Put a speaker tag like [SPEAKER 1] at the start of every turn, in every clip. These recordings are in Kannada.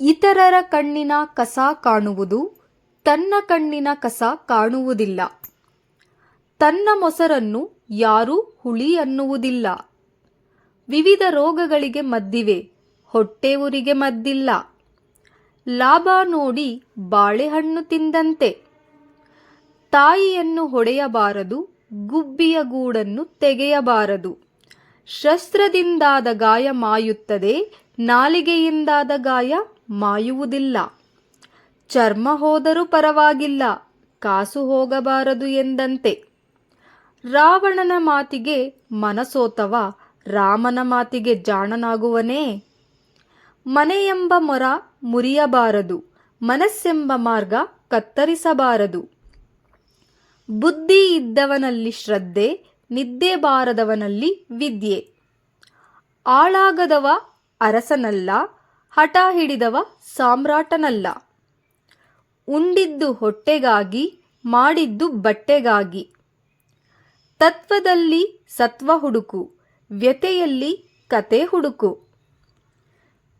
[SPEAKER 1] ಇತರರ ಕಣ್ಣಿನ ಕಸ ಕಾಣುವುದು ತನ್ನ ಕಣ್ಣಿನ ಕಸ ಕಾಣುವುದಿಲ್ಲ. ತನ್ನ ಮೊಸರನ್ನು ಯಾರೂ ಹುಳಿ ಅನ್ನುವುದಿಲ್ಲ. ವಿವಿಧ ರೋಗಗಳಿಗೆ ಮದ್ದಿವೆ, ಹೊಟ್ಟೆ ಉರಿಗೆ ಮದ್ದಿಲ್ಲ. ಲಾಭ ನೋಡಿ ಬಾಳೆಹಣ್ಣು ತಿಂದಂತೆ. ತಾಯಿಯನ್ನು ಹೊಡೆಯಬಾರದು, ಗುಬ್ಬಿಯ ಗೂಡನ್ನು ತೆಗೆಯಬಾರದು. ಶಸ್ತ್ರದಿಂದಾದ ಗಾಯ ಮಾಯುತ್ತದೆ, ನಾಲಿಗೆಯಿಂದಾದ ಗಾಯ ಮಾಯುವುದಿಲ್ಲ. ಚರ್ಮ ಹೋದರೂ ಪರವಾಗಿಲ್ಲ, ಕಾಸು ಹೋಗಬಾರದು ಎಂದಂತೆ. ರಾವಣನ ಮಾತಿಗೆ ಮನಸೋತವ ರಾಮನ ಮಾತಿಗೆ ಜಾಣನಾಗುವನೇ. ಮನೆಯೆಂಬ ಮೊರ ಮುರಿಯಬಾರದು, ಮನಸ್ಸೆಂಬ ಮಾರ್ಗ ಕತ್ತರಿಸಬಾರದು. ಬುದ್ಧಿ ಇದ್ದವನಲ್ಲಿ ಶ್ರದ್ಧೆ, ನಿದ್ದೆ ಬಾರದವನಲ್ಲಿ ವಿದ್ಯೆ. ಆಳಾಗದವ ಅರಸನಲ್ಲ ಹಠ ಹಿಡಿದವ ಸಾಮ್ರಾಟನಲ್ಲ. ಉಂಡಿದ್ದು ಹೊಟ್ಟೆಗಾಗಿ, ಮಾಡಿದ್ದು ಬಟ್ಟೆಗಾಗಿ. ತತ್ವದಲ್ಲಿ ಸತ್ವ ಹುಡುಕು ವ್ಯತೆಯಲ್ಲಿ ಕತೆ ಹುಡುಕು.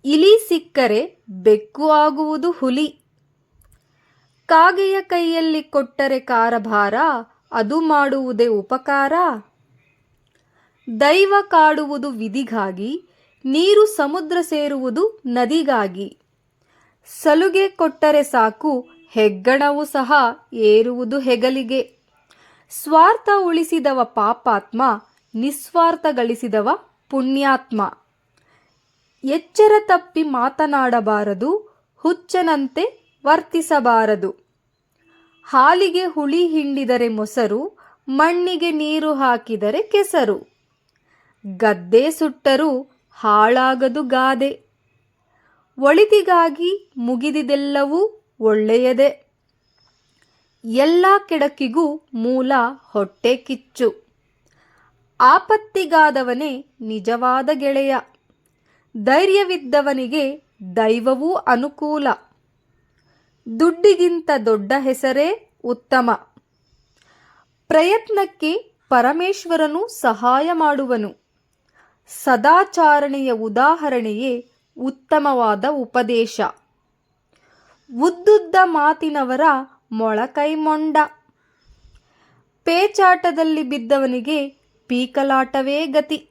[SPEAKER 1] ಇಲಿ ಸಿಕ್ಕರೆ ಬೆಕ್ಕು ಆಗುವುದು ಹುಲಿ. ಕಾಗೆಯ ಕೈಯಲ್ಲಿ ಕೊಟ್ಟರೆ ಕಾರಭಾರ, ಅದು ಮಾಡುವುದೇ ಉಪಕಾರ. ದೈವ ಕಾಡುವುದು ವಿಧಿಗಾಗಿ ನೀರು ಸಮುದ್ರ ಸೇರುವುದು ನದಿಗಾಗಿ. ಸಲುಗೆ ಕೊಟ್ಟರೆ ಸಾಕು, ಹೆಗ್ಗಣವು ಸಹ ಏರುವುದು ಹೆಗಲಿಗೆ. ಸ್ವಾರ್ಥ ಉಳಿಸಿದವ ಪಾಪಾತ್ಮ, ನಿಸ್ವಾರ್ಥ ಗಳಿಸಿದವ ಪುಣ್ಯಾತ್ಮ. ಎಚ್ಚರ ತಪ್ಪಿ ಮಾತನಾಡಬಾರದು, ಹುಚ್ಚನಂತೆ ವರ್ತಿಸಬಾರದು. ಹಾಲಿಗೆ ಹುಳಿ ಹಿಂಡಿದರೆ ಮೊಸರು, ಮಣ್ಣಿಗೆ ನೀರು ಹಾಕಿದರೆ ಕೆಸರು. ಗದ್ದೆ ಸುಟ್ಟರೂ ಹಾಳಾಗದು ಗಾದೆ. ಒಳಿತಿಗಾಗಿ ಮುಗಿದಿದೆಲ್ಲವೂ ಒಳ್ಳೆಯದೇ. ಎಲ್ಲ ಕೆಡಕಿಗೂ ಮೂಲ ಹೊಟ್ಟೆ ಕಿಚ್ಚು. ಆಪತ್ತಿಗಾದವನೇ ನಿಜವಾದ ಗೆಳೆಯ. ಧೈರ್ಯವಿದ್ದವನಿಗೆ ದೈವವೂ ಅನುಕೂಲ. ದುಡ್ಡಿಗಿಂತ ದೊಡ್ಡ ಹೆಸರೇ ಉತ್ತಮ. ಪ್ರಯತ್ನಕ್ಕೆ ಪರಮೇಶ್ವರನು ಸಹಾಯ ಮಾಡುವನು. ಸದಾಚಾರಣೆಯ ಉದಾಹರಣೆಯೇ ಉತ್ತಮವಾದ ಉಪದೇಶ. ಉದ್ದುದ್ದ ಮಾತಿನವರ ಮೊಳಕೈ ಮೊಂಡ ಪೇಚಾಟದಲ್ಲಿ ಬಿದ್ದವನಿಗೆ ಪೀಕಲಾಟವೇ ಗತಿ.